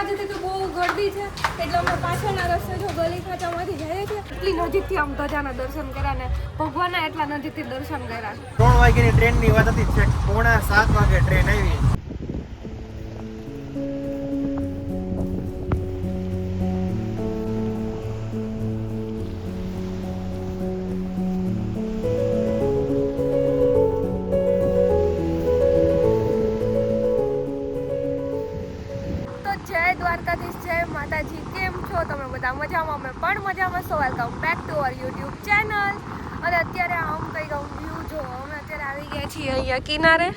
દરવાજેથી તો બહુ ગરદી છે, એટલે અમે પાછળના રસ્તે જો ગલી ખાંચામાંથી જઈએ છીએ, એટલી નજીકથી આમ ધજાના દર્શન કર્યા ને ભગવાનના એટલા નજીકથી દર્શન કર્યા. ત્રણ વાગ્યાની ટ્રેનની વાત હતી પોણા સાત વાગે ટ્રેન આવી. Welcome back to our YouTube channel. અને અત્યારે આમ કંઈક આમ વ્યૂ જો અમે અત્યારે આવી ગયા છીએ અહીંયા કિનારે.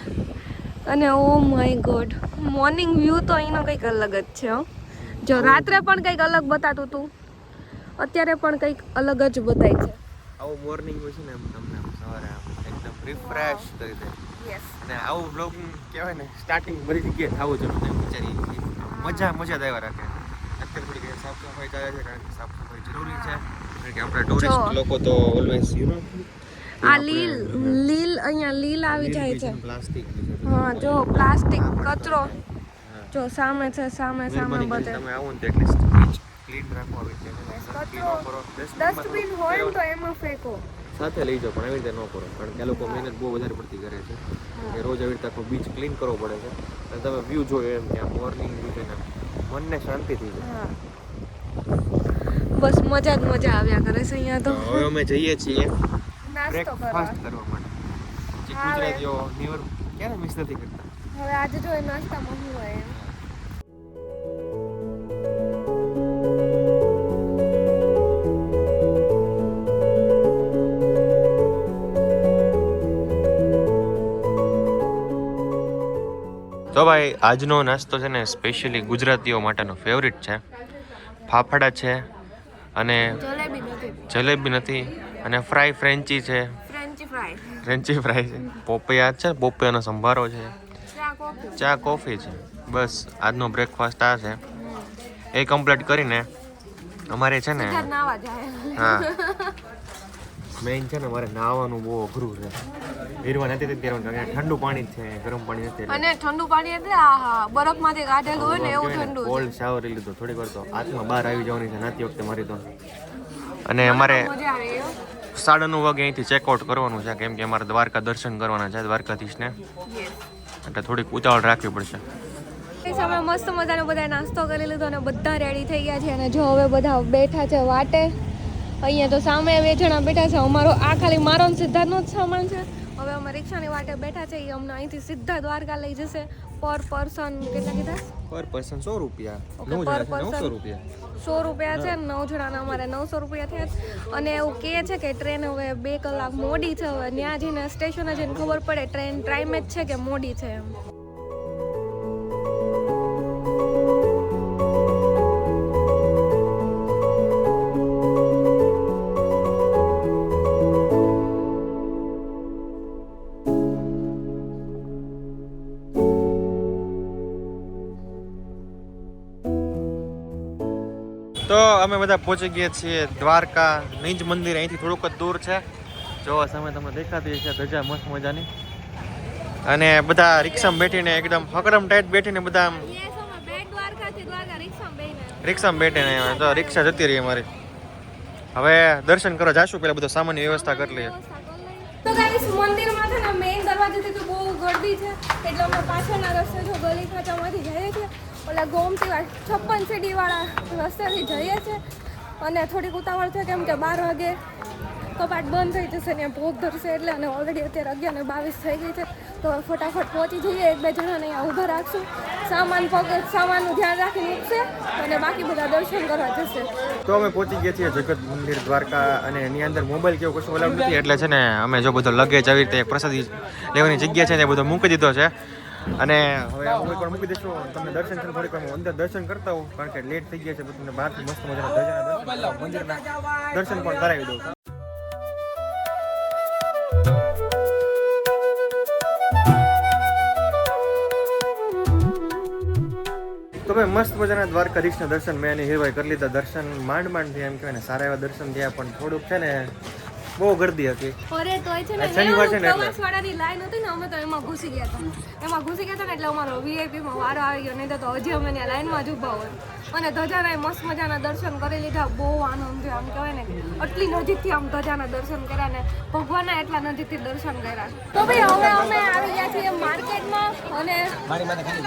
અને oh my God morning view તો અહીંનો કંઈક અલગ જ છે હો. જો રાત્રે પણ કંઈક અલગ બતાતું હતું અત્યારે પણ કંઈક અલગ જ બતાય છે. આવું મોર્નિંગ હોય છે ને તમને સવારે એકદમ રિફ્રેશ કરી દે. યસ અને આવું બ્લોગ કહેવાય ને સ્ટાર્ટિંગ બધી જગ્યાએ થવું જોઈએ વિચારી મજા મજા દેવા રાખે. અત્યારે થોડી સાફ સફાઈ ચાલે છે કારણ કે સાફ સફાઈ જરૂરી છે. કે આપણે ટુરિસ્ટ લોકો તો ઓલવેઝ યુ નો આ લીલ લીલ અહીંયા લીલ આવી જાય છે. પ્લાસ્ટિક હા જો પ્લાસ્ટિક કચરો. જો સામે છે સામે સામે બધે. તમે આવો ને એટલીસ્ટ ક્લીન રાખો આવી કરો ડસ્ટબિન હોય તો એમાં ફેંકો. સાથે લઈ જાઓ પણ આવી રીતે ન કરો કારણ કે આ લોકો મહેનત બહુ વધારે પડતી કરે છે. કે રોજ આવી રીતે આખો બીચ ક્લીન કરવો પડે છે. અને તમે વ્યૂ જોયો એમ કે આ મોર્નિંગ વ્યૂ છે મનને શાંતિ થઈ જાય. બસ મજા જ મજા આવ્યા કરે છે અહીંયા તો. હવે અમે જઈએ છીએ નાસ્તો કરવા. માટે. જે હા. ગુજરાતીઓ નિવર ક્યારે મિસ નથી કરતા. હવે આજે જો નાસ્તામાં શું હોય એમ. તો ભાઈ આજનો નાસ્તો છે ને સ્પેશિયલી ગુજરાતીઓ માટેનો ફેવરિટ છે. ફાફડા છે અને જલેબી નથી. અને ફ્રાય ફ્રેન્ચી છે. ફ્રેન્ચી ફ્રાય છે. પોપૈયા છે? પોપૈયાનો સંભારો છે. ચા કોફી. છે. બસ આજનો બ્રેકફાસ્ટ આ છે. એ કમ્પ્લીટ કરીને અમારે છે ને હા. મેઇન છે ને મારે નાહવાનું બહુ અઘરું છે હીરવા નથી ત્યારે ઠંડુ પાણી છે ગરમ પાણી નથી અને ઠંડુ પાણી એટલે આહા બરફમાંથી કાઢેલું હોય ને એવું ઠંડુ છે. કોલ્ડ શાવર લીધો થોડીક વાર તો હાથમાં બહાર આવી જવાની છે નાતી વખતે મારી તો અને અમારે. સાડા નવ વાગે અહીંથી ચેકઆઉટ કરવાનું છે કેમ કે અમારે દ્વારકા દર્શન કરવાના છે દ્વારકાધીશને. એટલે થોડીક ઉતાવળ રાખવી પડશે એ સમય મસ્ત મજાનો બધા નાસ્તો કરી લીધો અને બધા રેડી થઈ ગયા છે અને જો હવે બધા બેઠા છે વાટે અહીંયા તો સામે બે જણા બેઠા છે. અમારો આ ખાલી મારો સિદ્ધાર્થનો જ સામાન છે. હવે અમે રિક્ષાની વાટે બેઠા છે. એ અમને અહીંથી સીધા દ્વારકા લઈ જશે. પર પર્સન કેટલા કીધા? પર પર્સન સો રૂપિયા. પર પર્સન. રૂપિયા. સો રૂપિયા છે ને નવ જણાના અમારે નવસો રૂપિયા થયા. અને એવું કહે છે કે ટ્રેન હવે બે કલાક મોડી છે. હવે ત્યાં જઈને સ્ટેશને જઈને ખબર પડે ટ્રેન ટાઈમે જ છે કે મોડી છે એમ. અમે બધા પહોંચી ગયા છીએ દ્વારકા. નિજ મંદિર અહીંથી થોડુંક જ દૂર છે. જો સામે તમને દેખાતી છે ધજા મસ્ત મજાની. અને બધા રિક્ષામાં બેઠીને એકદમ હકડમ ટાઈટ બેઠીને બધા રિક્ષામાં બેઠીને તો રિક્ષા જતી રહી અમારી. હવે દર્શન કરવા જાશું પેલા બધો સામાન્ય વ્યવસ્થા કરી લઈએ. તો ગાઈસ મંદિરમાં છે ને મેઇન દરવાજેથી તો બહુ ગરદી છે. એટલે અમે પાછળના રસ્તે જો ગલી ખાંચામાંથી જઈએ છીએ ઓલા ગોમતી છપ્પન સીડી વાળા રસ્તેથી જઈએ છીએ અને થોડીક ઉતાવળ છે કેમ કે બાર વાગે કપાટ બંધ થઈ જશે ને ભોગ ધરશે એટલે અને ઓલરેડી અત્યારે અગિયાર ને બાવીસ થઈ ગઈ છે. તો ફટાફટ પહોંચી જઈએ, એક બે જણાને અહીંયા ઊભા રાખશું. સામાન પગ, સામાનનું ધ્યાન રાખીને ઉઠશે અને બાકી બધા દર્શન કરવા જશે. તો અમે પહોંચી ગયા છીએ જગત મંદિર દ્વારકા અને એની અંદર મોબાઈલ કેવું કશું અલાઉડ નથી, એટલે છે ને અમે જો બધો લગેજ આવી રીતે પ્રસાદી લેવાની જગ્યા છે ને બધો મૂકી દીધો છે. અને હવે હું પણ મૂકી દઈશું. તમને દર્શન કરીને થોડીક હું અંદર દર્શન કરતા હોઉં કારણ કે લેટ થઈ ગયા છે બધું તમને બહારથી મસ્ત મજાના દર્શન. મંદિરના દર્શન પણ કરાવી દઉં. તો ભાઈ મસ્ત મજાના દ્વારકાધીશના દર્શન મેં એની હીરભાઈ કરી લીધા. દર્શન માંડ માંડ થયા એમ કહેવાય ને. સારા એવા દર્શન થયા પણ થોડુંક છે ને બહુ ગર્દી હતી. અરે તોય છે ને શનિવાર છે ને લાઈન હતી ને અમે તો એમાં ઘૂસી ગયા હતા. એમાં ઘૂસી ગયા હતા ને એટલે અમારો વીઆઈપી માં વારો આવી ગયો નહીં તો તો હજી અમે ત્યાં લાઈનમાં જ ઊભા હોય. અને ધજાના મસ્ત મજાના દર્શન કરી લીધા બહુ આનંદ થયો આમ કહેવાય ને આટલી નજીકથી આમ ધજાના દર્શન કર્યા ને ભગવાનના એટલા નજીકથી દર્શન કર્યા. તો ભાઈ હવે અમે આવી ગયા છીએ માર્કેટમાં અને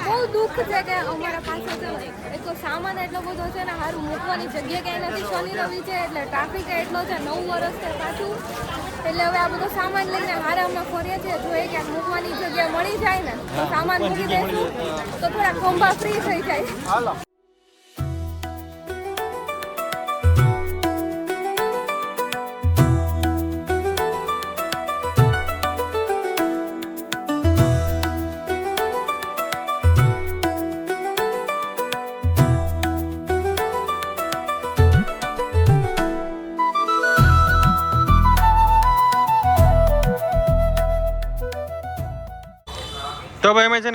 બહુ દુઃખ છે કે અમારા પાસે છે એક તો સામાન એટલો બધો છે ને સારું મૂકવાની જગ્યા ક્યાંય નથી શનિ રવિ છે એટલે ટ્રાફિક એટલો છે નવ વર્ષ છે પાછું. એટલે હવે આ બધો સામાન લઈને હારે અમે ફરીએ છીએ. જો એક ક્યાંક મૂકવાની જગ્યા મળી જાય ને તો સામાન મૂકી દઈશું. તો થોડા ખંભા ફ્રી થઈ જાય.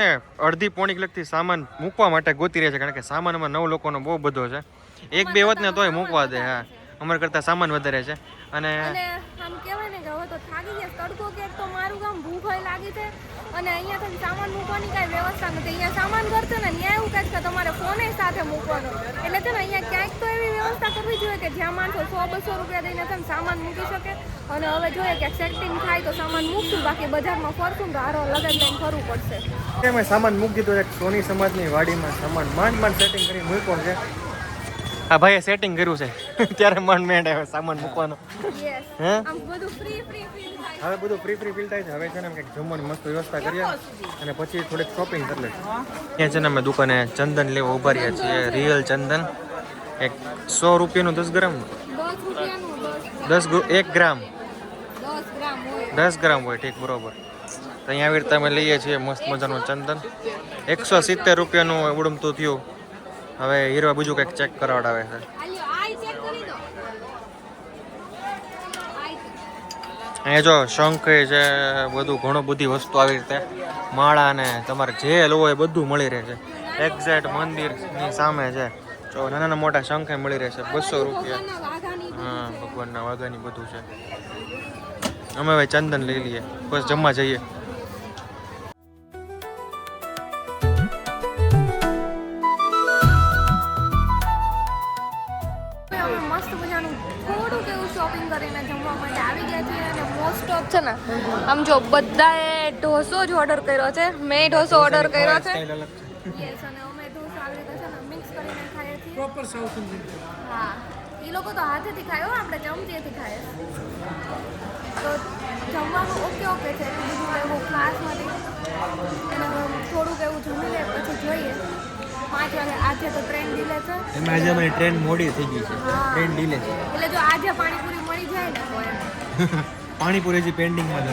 ને અડધી પોણી કલાકથી સામાન મૂકવા માટે ગોતી રહ્યા છે કારણ કે સામાનમાં નવ લોકોનો બહુ બધો છે. એક બે વત ને તોય મૂકવા દે હા. અમારા કરતાં સામાન વધારે છે. અને અને આમ કહેવાય ને કે હવે તો થાકી ગયા તડકો કે તો મારું કામ ભૂખ લાગી છે. અને અહીંયા અહીંયાથી સામાન મૂકવાની કાંઈ વ્યવસ્થા નથી. અહીંયા સામાન કરશે ને ત્યાં એવું કહે કે તમારે ફોને સાથે મૂકવાનો. એટલે ને અહીંયા ક્યાંક તો એવી વ્યવસ્થા કરવી જોઈએ કે જ્યાં માણસો સો, બસો રૂપિયા દઈને તમે સામાન મૂકી શકે. અને હવે જોઈએ કે સેટિંગ થાય તો સામાન મૂકશું, બાકી બજારમાં ફરશું તો હારો લગન લઈને ફરવું પડશે. અમે સામાન મૂકી દીધો એક સોની સમાજની વાડીમાં સામાન માંડ માંડ સેટિંગ કરી મૂક્યો છે. આ ભાઈએ સેટિંગ કર્યું છે. ત્યારે મન માંડ આવે સામાન મૂકવાનો. હે? હવે બધું ફ્રી ફ્રી ફીલ થાય છે. હવે છે ને કંઈક જમવાની મસ્ત વ્યવસ્થા કરીએ. અને પછી થોડીક શોપિંગ કરી લઈશું. ત્યાં છે ને અમે દુકાને ચંદન લેવા ઊભા રહ્યા છીએ. રિયલ ચંદન. એક સો રૂપિયાનું દસ ગ્રામ. દસ એક ગ્રામ. દસ ગ્રામ હોય. ઠીક બરોબર. અહીંયા આવી રીતે અમે લઈએ છીએ મસ્ત મજાનું ચંદન. એકસો સિત્તેર રૂપિયાનું ઉડમતું થયું. હવે હીરો બીજું કંઈક ચેક કરાવડાવે છે. અહીંયા જો શંખ છે બધું ઘણું બધી વસ્તુ આવી રીતે માળા ને તમારે જે લો એ બધું મળી રહે છે. એક્ઝેક્ટ મંદિરની સામે છે. જો નાના મોટા શંખ મળી રહેશે બસો રૂપિયા. હા, ભગવાનના વાઘાની બધું છે. અમે હવે ચંદન લઈ લઈએ. બસ જમવા જઈએ. આમ જો બધાએ ઢોસો જ ઓર્ડર કર્યો છે. મેં ઢોસો ઓર્ડર કર્યો છે. સ્ટાઇલ અલગ છે. યસ અને અમે ઢોસો આવી રીતે છે ને મિક્સ કરીને ખાઈએ છીએ. પ્રોપર સાઉથ ઇન્ડિયન હા. એ લોકો તો હાથેથી ખાય હો આપણે ચમચીથી ખાઈએ તો જમવાનું ઓકે ઓકે છે. એટલું બધું એવું ખાસ નથી. અને થોડુંક એવું જમી લે પછી જોઈએ. પાંચ વાગે આજે તો ટ્રેન ડીલે છે. એમાં આજે અમારી ટ્રેન મોડી થઈ ગઈ છે. હા. ટ્રેન ડીલે છે. એટલે જો આજે પાણીપુરી મળી જાય ને તો એમ. પાણીપુરી હજી પેન્ડિંગમાં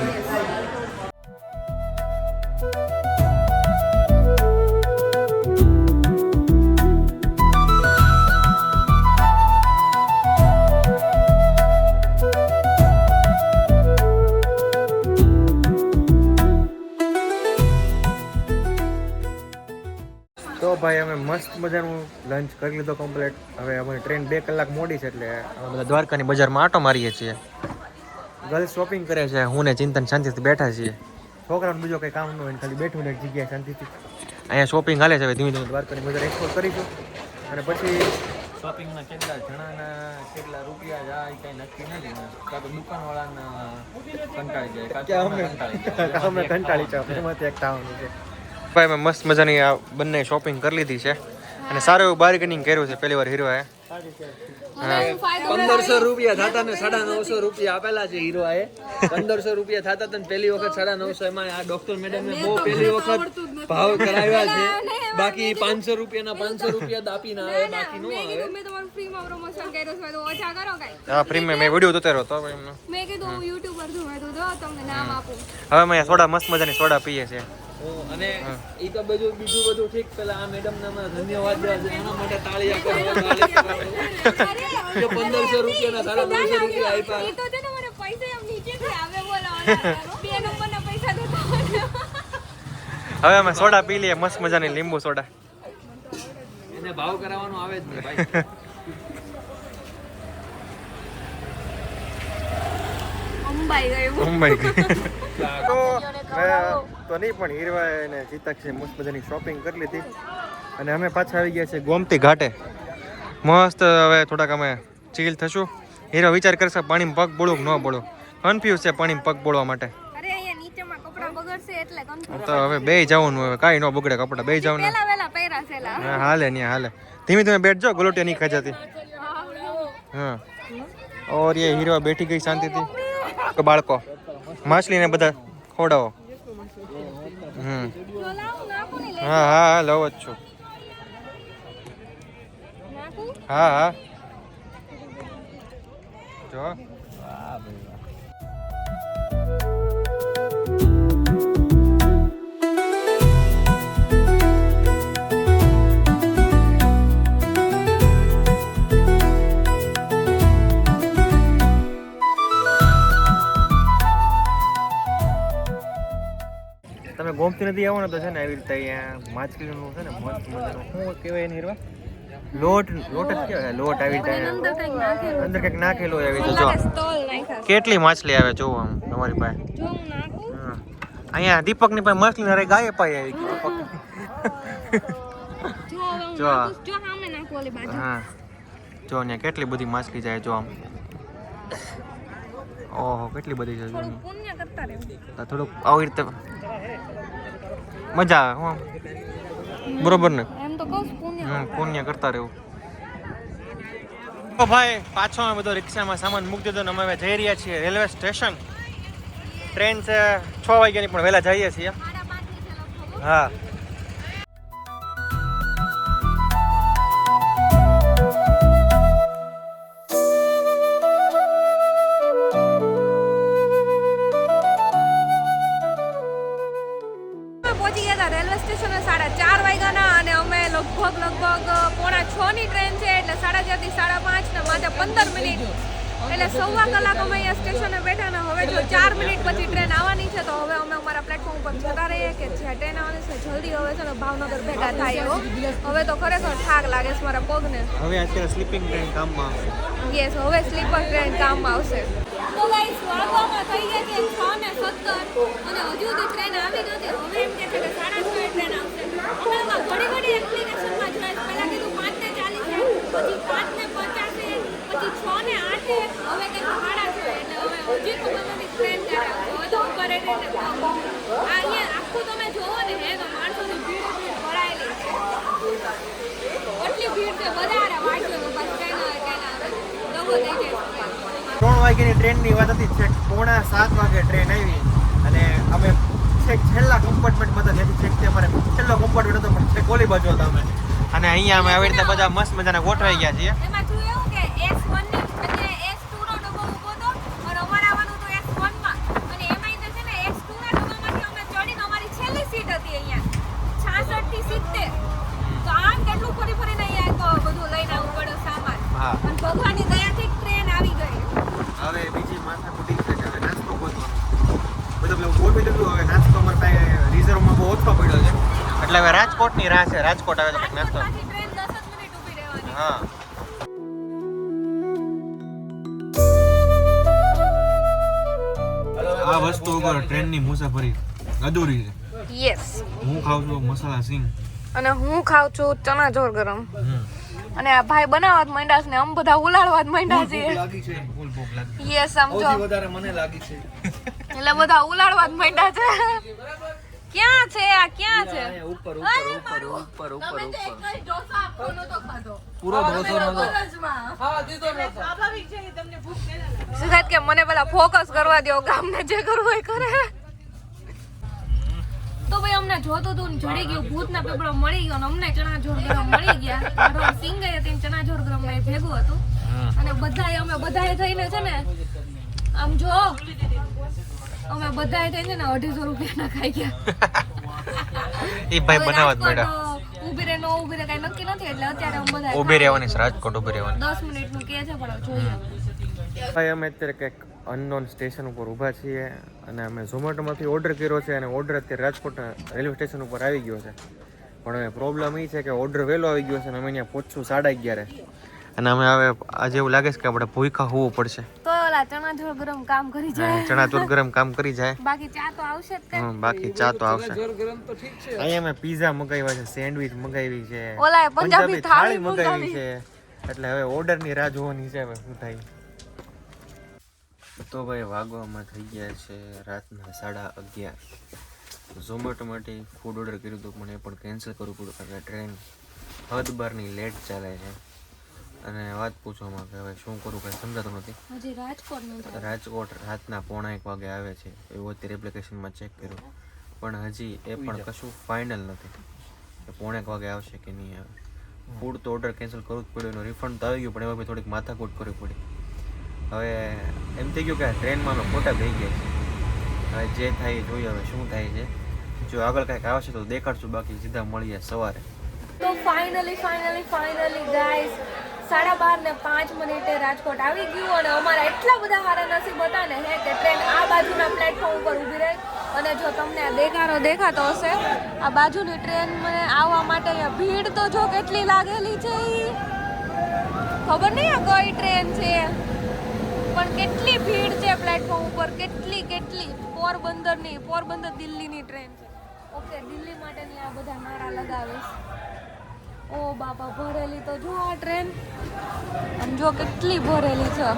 તો ભાઈ, અમે મસ્ત મજાનું લંચ કરી લીધો કમ્પ્લીટ હવે અમારી ટ્રેન બે કલાક મોડી છે એટલે અમે બધા દ્વારકાની બજારમાં આટો મારીએ છીએ. ગર્લ્સ શોપિંગ કરે છે હું ને ચિંતન શાંતિથી બેઠા છીએ. છોકરાનું બીજો કંઈ કામ ન હોય ખાલી બેઠું ને જગ્યાએ શાંતિથી. અહીંયા શોપિંગ હાલે છે હવે ધીમે ધીમે દ્વારકાની બજાર એક્સપ્લોર કરીશું. અને પછી શોપિંગમાં કેટલા જણાના કેટલા રૂપિયા જાય કંઈ નક્કી નથી કાં તો દુકાનવાળાના કંટાળી જાય અમે કંટાળી જાય. એમાંથી એક ટાવવાનું છે. ભાઈ મેં મસ્ત મજાની આ બંને શોપિંગ કરી લીધી છે. અને સારું એવું બાર્ગેનિંગ કર્યું છે પહેલી વાર હીરોએ પંદરસો રૂપિયા થતા ને સાડા નવસો રૂપિયા આપેલા છે હીરો એ પંદરસો રૂપિયા થતા તને ને પહેલી વખત સાડા નવસો એમાં આ ડોક્ટર મેડમ ને બહુ પહેલી વખત ભાવ કરાવ્યા છે. બાકી પાંચસો રૂપિયાના પાંચસો રૂપિયા દાપી ના આવે બાકી નો આવે કીધું મેં તમારું ફ્રીમાં પ્રમોશન કર્યું છે તો ઓછા કરો કાંઈ. આ ફ્રી મેં વીડિયો ઉતાર્યો હતો ભાઈ એમનો. મેં કીધું હું યુટ્યુબર છું મેં તો જો તમને નામ આપું. હવે સોડા મસ્ત મજાની સોડા પીએ છીએ. અને એ તો બધું બીજું બધું ઠીક પેલા આ મેડમ ને ધન્યવાદ એના માટે તાળી આપો પંદરસો પંદરસો રૂપિયાના સાડા પંદરસો રૂપિયા આપ્યા. એ તો છે ને મને પૈસા એમ નીચેથી આવે બોલો બે નંબરના પૈસા દેતા હોય. હવે અમે સોડા પી લઈએ મસ્ત મજાની લીંબુ સોડા. એને ભાવ કરાવવાનો આવે જ નહીં ભાઈ. મુંબઈ ગયું. મુંબઈ તો તો નહીં પણ હીરવા અને ચિત્તાક્ષે મસ્ત બધાની શોપિંગ કરી લીધી. અને અમે પાછા આવી ગયા છે ગોમતી ઘાટે. મસ્ત હવે થોડાક અમે ચીલ થશું. હીરો વિચાર કરશે પાણીમાં પગ બોળું ન બોળું કન્ફ્યુઝ છે પાણીમાં પગ બોળવા માટે. અરે અહીંયા નીચેમાં કપડાં બગડશે એટલે confuse. તો હવે બે જવાનું હવે કાંઈ ન બગડે કપડા બે જવાનું. હાલે નહીં હાલે. ધીમે ધીમે બેઠજો ગલોટિયા નહીં ખાજાતી હા ઓર એ હીરો બેઠી ગઈ શાંતિથી. તો બાળકો? માછલીને બધા ખોડાવો હમ. હા હા હા લવ જ છું. હા હા. જો. ગોમતી નદી આવો ને તો છે ને આવી રીતે અહીંયા માછલીનું છે ને મસ્ત મજાનું. શું કહેવાય એની હીરવા? લોટ લોટ જ કહેવાય. લોટ આવી રીતે અંદર કંઈક નાખેલું. આવી રીતે. જો. કેટલી માછલી આવે જોવો આમ તમારી પાસે? અહીંયા દીપકની પાસે માછલી ના ગાયે પાઈ આવી. દીપક જો હું જો. જો જો ને કેટલી બધી માછલી જાય જો આમ. ઓહો કેટલી બધી છે જો થોડુંક આવી રીતે મજા આવે હું. બરોબર ને? એમ તો કહું પુણ્ય. પુણ્ય કરતા રહેવું. તો ભાઈ પાછો અમે બધો રિક્ષામાં સામાન મૂકી દીધો ને અમે જઈ રહ્યા છીએ રેલવે સ્ટેશન. ટ્રેન છે છ વાગ્યાની પણ વહેલા જઈએ છીએ. હા. સાડા ચાર વાગ્યાના અને અમે લગભગ લગભગ પોણા છ ની ટ્રેન છે એટલે સાડા ચારથી સાડા પાંચ ને માથે પંદર મિનિટ. એટલે સવા કલાક અમે અહીંયા સ્ટેશને બેઠા ને હવે જો ચાર મિનિટ પછી ટ્રેન આવવાની છે તો હવે અમે અમારા પ્લેટફોર્મ ઉપર જતા રહીએ કે જ્યાં ટ્રેન આવવાની છે જલ્દી હવે છે ને ભાવનગર ભેગા થાય એવો હવે તો ખરેખર થાક લાગે છે મારા પગને. હવે અત્યારે સ્લીપિંગ ટ્રેન કામમાં આવશે યસ હવે સ્લીપર ટ્રેન કામમાં આવશે. તો ગાઈસ વાગવામાં થઈ ગયા છે છ ને સત્તર અને હજુ તો ટ્રેન આવી નથી. હવે એમ કે છે કે સાડા છ ટ્રેન આવશે. ત્રણ વાગ્યાની ટ્રેનની વાત હતી. પોણા સાત વાગે ટ્રેન આવી. અને અમે છેક છેલ્લા કમ્પાર્ટમેન્ટમાં હતા જેથી છેક તે અમારે છેલ્લો કમ્પાર્ટમેન્ટ હતો પણ છેક ઓલી બાજુ હતા અમે. અને અહીંયા અમે આવી રીતે બધા મસ્ત મજાના ગોઠવાઈ ગયા છીએ. એમાં બહુ ઓછો પડ્યો છે. એટલે હવે રાજકોટની રાહ છે. રાજકોટ આવે તો કંઈક નાસ્તો. રાજકોટમાંથી ટ્રેન 10 જ મિનિટ ઊભી રહેવાની. હા. આ વસ્તુ ઉપર ટ્રેનની મુસાફરી અધૂરી છે. યસ હું ખાઉં છું મસાલા સિંગ. અને હું ખાઉં છું ચણા જોર ગરમ. અને આ ભાઈ બનાવવા જ માંડ્યા છે ને આમ બધા ઉલાડવા જ માંડ્યા છે. લાગી છે ફૂલ યસ સમજો વધારે મને લાગી છે. એટલે બધા ઉલાડવા જ માંડ્યા છે. ક્યાં છે? આ ક્યાં છે? ઉપર ઉપર ઉપર ઉપર ઉપર તમે ઉપર તો ઉપર. એક જ ઢોસા આપો નહોતો ખાધો. પૂરો ઢોસો નતો સિદ્ધાર્થ કે મને પેલા ફોકસ કરવા દો ગામને જે કરવું હોય કરે? તો ભાઈ અમને જોતું હતું ને જડી ગયું ભૂતના પીપળો મળી ગયો અને અમને ચણા જોર ગરમ મળી ગયા. મારો સિંગ હતી ને ચણા જોર ગરમ એ ભેગું હતું. અને બધાએ અમે બધાએ થઈને છે ને આમ જો અમે બધા થઈને ને અઢીસો રૂપિયાના ખાઈ ગયા. એ ભાઈ બનાવવા જ રાજકોટ, ઊભી રહે નો ઊભી રહે કઈ નક્કી નથી એટલે અત્યારે અમે બધા ઊભી રહેવાની છે રાજકોટ ઊભી રહેવાની. દસ મિનિટનું કે છે પણ જોઈએ. ભાઈ અમે અત્યારે કંઈક અનનોન સ્ટેશન ઉપર ઊભા છીએ અને અમે ઝોમેટોમાંથી ઓર્ડર કર્યો છે અને ઓર્ડર અત્યારે રાજકોટ રેલવે સ્ટેશન ઉપર આવી ગયો છે. પણ હવે પ્રોબ્લેમ એ છે કે ઓર્ડર વહેલો આવી ગયો છે અને અમે અહીંયા પહોંચશું સાડા અગિયારે. અને અમે હવે આજે એવું લાગે છે કે આપણે ભૂખા હોવું પડશે. તો ઓલા ચણાચોર ગરમ કામ કરી જાય. ચણાચોર ગરમ કામ કરી જાય. બાકી ચા તો આવશે જ કઈ. બાકી ચા તો આવશે. ગરમ તો ઠીક છે. અહીંયા મેં પીઝા મંગાવ્યા છે સેન્ડવિચ મંગાવી છે. ઓલા પંજાબી થાળી મંગાવી છે. એટલે હવે ઓર્ડરની રાહ જોવાની છે હવે શું થાય તો ભાઈ વાગવામાં થઈ ગયા છે રાતના સાડા અગિયાર. ઝોમેટો માટે ફૂડ ઓર્ડર કર્યું હતું પણ એ પણ કેન્સલ કરવું પડ્યું કારણ કે ટ્રેન હદ બારની લેટ ચાલે છે. અને વાત પૂછવામાં કે હવે શું કરું કંઈ સમજાતું નથી. હજી રાજકોટ રાજકોટ રાતના પોણા એક વાગે આવે છે. એવું અત્યારે એપ્લિકેશનમાં ચેક કર્યું. પણ હજી એ પણ કશું ફાઇનલ નથી. કે પોણા એક વાગે આવશે કે નહીં આવે. ફૂડ તો ઓર્ડર કેન્સલ કરવું જ પડ્યું એનો રિફંડ તો આવી ગયું પણ એમાં બી થોડીક માથાકૂટ કરવી પડી. હવે એમ થઈ ગયું કે આ ટ્રેનમાં અમે ખોટા થઈ ગયા છે હવે જે થાય એ જોઈએ હવે શું થાય છે. જો આગળ કાંઈક આવશે તો દેખાડશું બાકી સીધા મળીએ સવારે. તો ફાઇનલી ફાઇનલી ફાઇનલી ગાઈસ સાડા બાર ને પાંચ મિનિટે રાજકોટ આવી ગયું અને અમારા એટલા બધા સારા નસીબ હતા ને હે કે ટ્રેન આ બાજુના પ્લેટફોર્મ ઉપર ઊભી રહી. અને જો તમને આ દેખાડો દેખાતો હશે, આ બાજુની ટ્રેન મને આવવા માટે ભીડ તો જો કેટલી લાગેલી છે ખબર નહીં આ કઈ ટ્રેન છે? પણ કેટલી ભીડ છે પ્લેટફોર્મ ઉપર, કેટલી કેટલી. પોરબંદરની, પોરબંદર દિલ્હીની ટ્રેન છે. ઓકે દિલ્હી માટેની આ બધા નારા લગાવીશ. ઓ બાપા ભરેલી તો જો આ ટ્રેન આમ જો કેટલી ભરેલી છે.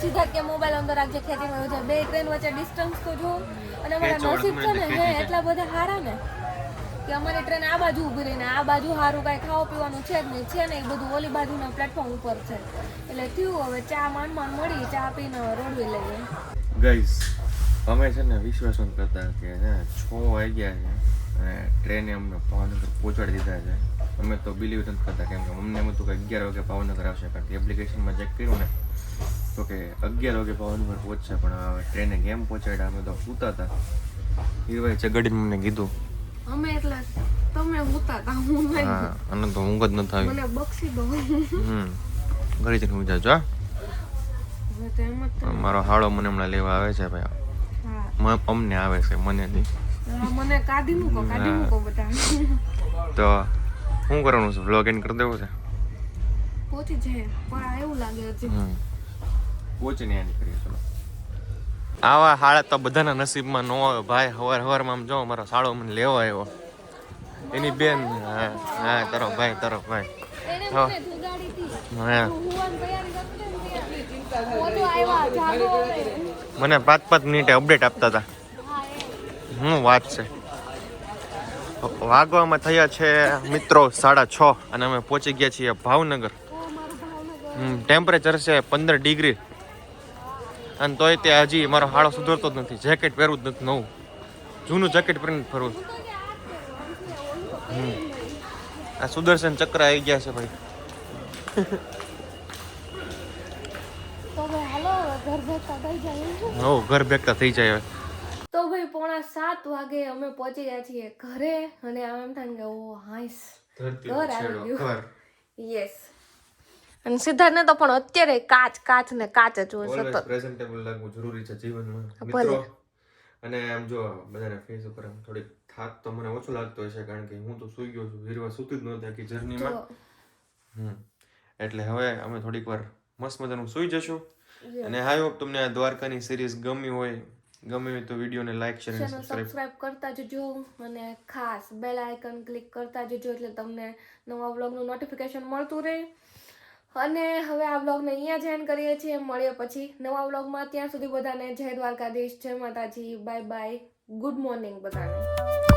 સીધા કે મોબાઈલ અંદર રાખજે ખેતી રહ્યો છે. બે ટ્રેન વચ્ચે ડિસ્ટન્સ તો જો અને અમારા નસીબ છે ને હે એટલા બધા હારા ને કે અમારી ટ્રેન આ બાજુ ઊભી રહીને આ બાજુ સારું કાંઈ ખાવા પીવાનું છે જ નહીં છે ને એ બધું ઓલી બાજુના પ્લેટફોર્મ ઉપર છે. એટલે થયું હવે ચા માંડ માંડ મળી ચા પીને રોડવી લઈએ. ગઈસ અમે છે ને વિશ્વાસ કરતા કે ને છ વાગ્યા છે અને ટ્રેને અમને ભાવનગર પહોંચાડી દીધા છે. અમે તો બિલીવ નથી કરતા કેમ કે અમને એમ હતું કે અગિયાર વાગે ભાવનગર આવશે કારણ કે એપ્લિકેશનમાં ચેક કર્યું ને તો કે અગિયાર વાગે ભાવનગર પહોંચશે પણ ટ્રેને કેમ પહોંચાડ્યા અમે તો સૂતા હતા હીરભાઈ ચગડીને મને કીધું. અમે એટલે તમે સૂતા હતા હું નહીં. હા અને તો ઊંઘ જ નથી આવી. મને બક્ષી દો હમ ઘરે જઈને ઊંઘ જાજો હા? મારો હાળો મને હમણાં લેવા આવે છે ભાઈ. હા અમને આવે છે મને નહીં. મને કાઢી મૂકો કાઢી મૂકો બધા તો શું કરવાનું છે? વ્લોગ એન્ડ કરી દેવું છે? પહોંચી છે પણ એવું લાગે છે પહોંચીને એન્ડ કરીએ ચલો. આવા હાળા તો બધાના નસીબમાં ન આવે. ભાઈ હવાર હવારમાં આમ જો મારો સાળો મને લેવા આવ્યો. એની બેન હા હા તરો ભાઈ તરો ભાઈ. હા. હા. મને પાંચ પાંચ મિનિટે અપડેટ આપતા હતા હું વાત છે. વાગવામાં થયા છે મિત્રો સાડા છ અને અમે પહોંચી ગયા છીએ ભાવનગર. ટેમ્પરેચર છે પંદર ડિગ્રી. અને તોય તે હજી મારો હાળો સુધરતો જ નથી જેકેટ પહેરવું જ નથી નવું. જૂનું જેકેટ પહેરીને ફરવું. આ સુદર્શન ચક્ર આવી ગયા છે ભાઈ તો ભાઈ હાલો હવે ઘર ભેગા થઈ જાય હો ઘર ભેગતા થઈ જાય તો ભાઈ પોણા સાત વાગે અમે પહોંચી ગયા છીએ ઘરે અને આમ એમ થાય કે ઓ હાઈસ. ઘર આવી ગયું. યસ અને સિદ્ધાર્થને તો પણ અત્યારે કાચ કાચ ને કાચ જ હોય સતત. પ્રેઝન્ટેબલ લાગવું જરૂરી છે જીવનમાં. મિત્રો અને આમ જો બધાને ફેસ ઉપર આમ થોડીક થાક તો મને ઓછો લાગતો છે કારણ કે હું તો સૂઈ ગયો છું. વીરવા સૂતી જ નહોતી આખી જર્નીમાં હમ. એટલે હવે અમે થોડીક વાર મસ્ત મજાનું સૂઈ જશું. અને આઈ હોપ તમને આ દ્વારકાની સિરીઝ ગમી હોય. ગમે હોય તો વિડીયોને લાઈક શેર અને સબસ્ક્રાઇબ સબસ્ક્રાઇબ કરતા જજો અને ખાસ બેલ આઇકન ક્લિક કરતા જજો એટલે તમને નવા વ્લોગનું નોટિફિકેશન મળતું રહે. અને હવે આ વ્લોગને અહીંયા જ એન્ડ કરીએ છીએ. મળીએ પછી નવા વ્લોગમાં ત્યાં સુધી બધાને જય દ્વારકાધીશ જય માતાજી બાય બાય ગુડ મોર્નિંગ બધાને.